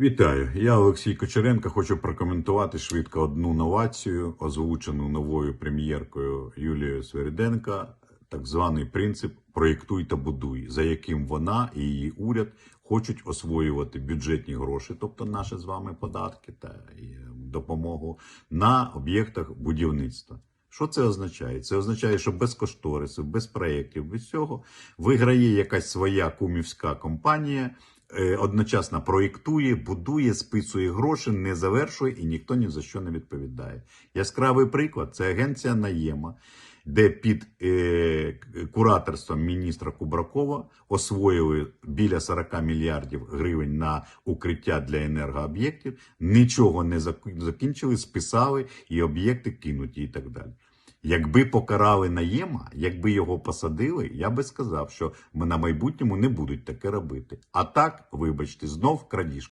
Вітаю, я Олексій Кочеренко. Хочу прокоментувати швидко одну новацію, озвучену новою прем'єркою Юлією Свериденко, так званий принцип проєктуй та будуй, за яким вона і її уряд хочуть освоювати бюджетні гроші, тобто наші з вами податки та допомогу на об'єктах будівництва. Що це означає? Це означає, що без кошторису, без проєктів, без цього виграє якась своя кумівська компанія, е, одночасно проєктує, будує, списує гроші, не завершує і ніхто ні за що не відповідає. Яскравий приклад це агенція Наєма, де під е, кураторством міністра Кубракова освоїли біля 40 мільярдів гривень на укриття для енергооб'єктів, нічого не закінчили, списали і об'єкти кинуті і так далі. Якби покарали наєма, якби його посадили, я би сказав, що ми на майбутньому не будуть таке робити. А так, вибачте, знов крадіжка.